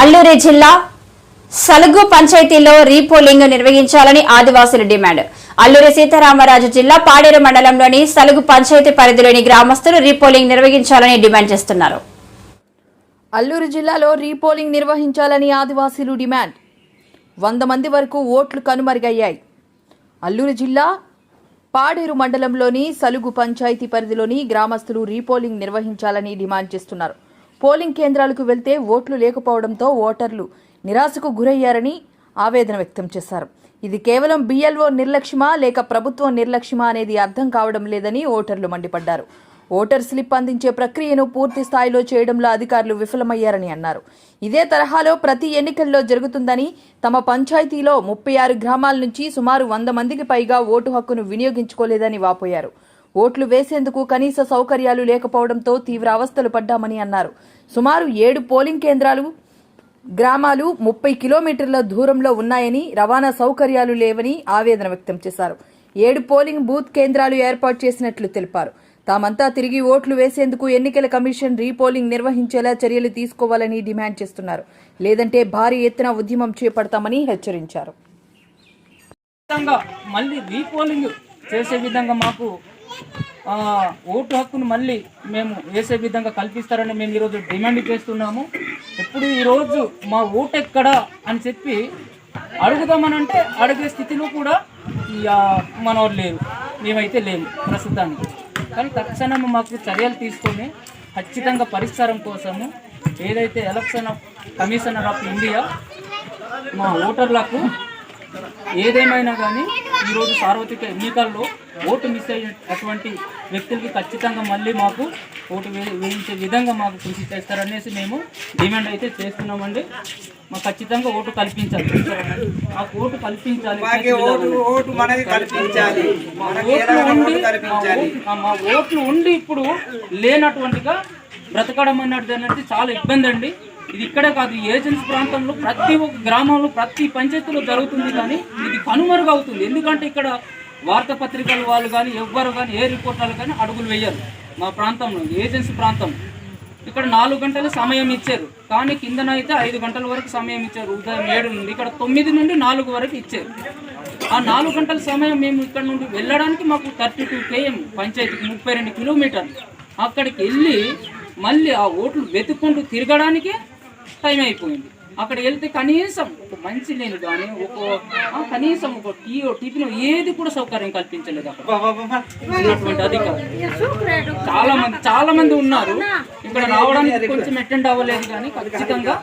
అల్లూరి జిల్లా సలుగు పంచాయతీలో రీపోలింగ్ నిర్వహించాలని ఆదివాసుల డిమాండ్. అల్లూరి సీతారామరాజు జిల్లా పాడేరు మండలంలోని సలుగు పంచాయతీ పరిధిలోని గ్రామస్తులు రీపోలింగ్ నిర్వహించాలని డిమాండ్ చేస్తున్నారు. అల్లూరు జిల్లాలో రీపోలింగ్ నిర్వహించాలని ఆదివాసీలు డిమాండ్. వంద మంది వరకు ఓట్లు కనుమరుగయ్యాయి. అల్లూరు జిల్లా పాడేరు మండలంలోని సలుగు పంచాయతీ పరిధిలోని గ్రామస్తులు రీపోలింగ్ నిర్వహించాలని డిమాండ్ చేస్తున్నారు. పోలింగ్ కేంద్రాలకు వెళ్తే ఓట్లు లేకపోవడంతో ఓటర్లు నిరాశకు గురయ్యారని ఆవేదన వ్యక్తం చేశారు. ఇది కేవలం బిఎల్ఓ నిర్లక్ష్యమా లేక ప్రభుత్వం నిర్లక్ష్యమా అనేది అర్థం కావడం లేదని ఓటర్లు మండిపడ్డారు. ఓటర్ స్లిప్ అందించే ప్రక్రియను పూర్తి స్థాయిలో చేయడంలో అధికారులు విఫలమయ్యారని అన్నారు. ఇదే తరహాలో ప్రతి ఎన్నికల్లో జరుగుతుందని తమ పంచాయతీలో ముప్పై ఆరు గ్రామాల నుంచి సుమారు వంద మందికి పైగా ఓటు హక్కును వినియోగించుకోలేదని వాపోయారు. ఓట్లు వేసేందుకు కనీస సౌకర్యాలు లేకపోవడంతో తీవ్ర అవస్థలు పడ్డామని అన్నారు. సుమారు ఏడు పోలింగ్ కేంద్రాలు గ్రామాలు ముప్పై కిలోమీటర్ల దూరంలో ఉన్నాయని రవాణా సౌకర్యాలు లేవని ఆవేదన వ్యక్తం చేశారు. ఏడు పోలింగ్ బూత్ కేంద్రాలు ఏర్పాటు చేసినట్లు తెలిపారు. తామంతా తిరిగి ఓట్లు వేసేందుకు ఎన్నికల కమిషన్ రీపోలింగ్ నిర్వహించేలా చర్యలు తీసుకోవాలని డిమాండ్ చేస్తున్నారు. లేదంటే భారీ ఎత్తున ఉద్యమం చేపడతామని హెచ్చరించారు. మళ్ళీ రీపోలింగ్ చేసే విధంగా మాకు ఓటు హక్కును మళ్ళీ మేము వేసే విధంగా కల్పిస్తారని మేము ఈరోజు డిమాండ్ చేస్తున్నాము. ఇప్పుడు ఈరోజు మా ఓటు ఎక్కడా అని చెప్పి అడుగుదామనంటే అడిగే స్థితిలో కూడా ఈ, మనవారు లేరు. మేమైతే లేము ప్రస్తుతానికి. కానీ తక్షణం మాకు చర్యలు తీసుకొని ఖచ్చితంగా పరిష్కారం కోసము ఏదైతే election of commissioner of India మా ఓటర్లకు ఏదేమైనా కానీ ఈరోజు సార్వత్రిక ఎన్నికల్లో ఓటు మిస్ అయినటువంటి వ్యక్తులకి ఖచ్చితంగా మళ్ళీ మాకు ఓటు వేయించే విధంగా మాకు కృషి చేస్తారనేసి మేము డిమాండ్ అయితే చేస్తున్నామండి. మాకు ఖచ్చితంగా ఓటు కల్పించాలి. మాకు ఓటు కల్పించాలి. మా ఓట్లు ఉండి ఇప్పుడు లేనటువంటిగా బ్రతకడం అన్నది అనేది చాలా ఇబ్బంది అండి. ఇది ఇక్కడే కాదు ఏజెన్సీ ప్రాంతంలో ప్రతి ఒక్క గ్రామంలో ప్రతి పంచాయతీలో జరుగుతుంది కానీ ఇది కనుమరుగవుతుంది ఎందుకంటే ఇక్కడ వార్తాపత్రికల వాళ్ళు కానీ ఎవ్వరు కానీ ఏ రిపోర్టర్లు కానీ అడుగులు వేయరు మా ప్రాంతంలో ఏజెన్సీ ప్రాంతం. ఇక్కడ నాలుగు గంటల సమయం ఇచ్చారు. కానీ కిందన అయితే ఐదు గంటల వరకు సమయం ఇచ్చారు. ఉదయం ఏడు నుండి ఇక్కడ తొమ్మిది నుండి నాలుగు వరకు ఇచ్చారు. ఆ నాలుగు గంటల సమయం మేము ఇక్కడ నుండి వెళ్ళడానికి మాకు థర్టీ టూ కేఎం పంచాయతీకి ముప్పై రెండు కిలోమీటర్లు. అక్కడికి వెళ్ళి మళ్ళీ ఆ ఓట్లు వెతుక్కుంటూ తిరగడానికి టైం అయిపోయింది. అక్కడ వెళ్తే కనీసం ఒక మంచి లేని కానీ ఒక ఆ, కనీసం ఒక టీ టిఫిన్ ఏది కూడా సౌకర్యం కల్పించలేదు అక్కడ. అధికారులు. చాలా మంది చాలా మంది ఉన్నారు. ఇక్కడ రావడానికి కొంచెం అటెండ్ అవ్వలేదు కానీ ఖచ్చితంగా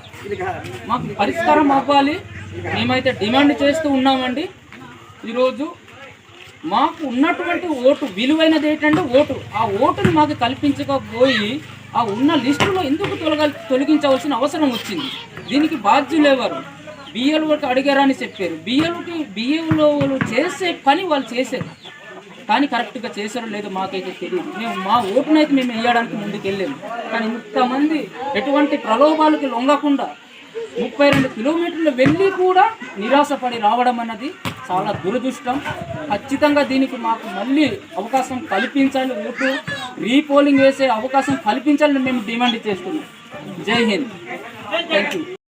మాకు పరిష్కారం అవ్వాలి. మేమైతే డిమాండ్ చేస్తూ ఉన్నామండి. ఈరోజు మాకు ఉన్నటువంటి ఓటు విలువైనది ఏంటంటే ఓటు. ఆ ఓటును మాకు కల్పించకపోయి ఆ ఉన్న లిస్టులో ఎందుకు తొలగ తొలగించవలసిన అవసరం వచ్చింది? దీనికి బాధ్యులు ఎవరు? బిఎల్ఓకి అడిగారని చెప్పారు. బిఎల్ఓకి బిఏలో చేసే పని వాళ్ళు చేశారు. కానీ కరెక్ట్గా చేశారో లేదో మాకైతే తెలియదు. మేము మా ఓటునైతే మేము వేయడానికి ముందుకు వెళ్ళాము కానీ ఇంతమంది ఎటువంటి ప్రలోభాలకి లొంగకుండా ముప్పై రెండు కిలోమీటర్లు వెళ్ళి కూడా నిరాశపడి రావడం అన్నది చాలా దురదృష్టం. ఖచ్చితంగా దీనికి మాకు మళ్ళీ అవకాశం కల్పించాలి ఓటు. రీపోలింగ్ వేసే అవకాశం కల్పించాలని మేము డిమాండ్ చేస్తున్నాం. జై హింద్. Thank you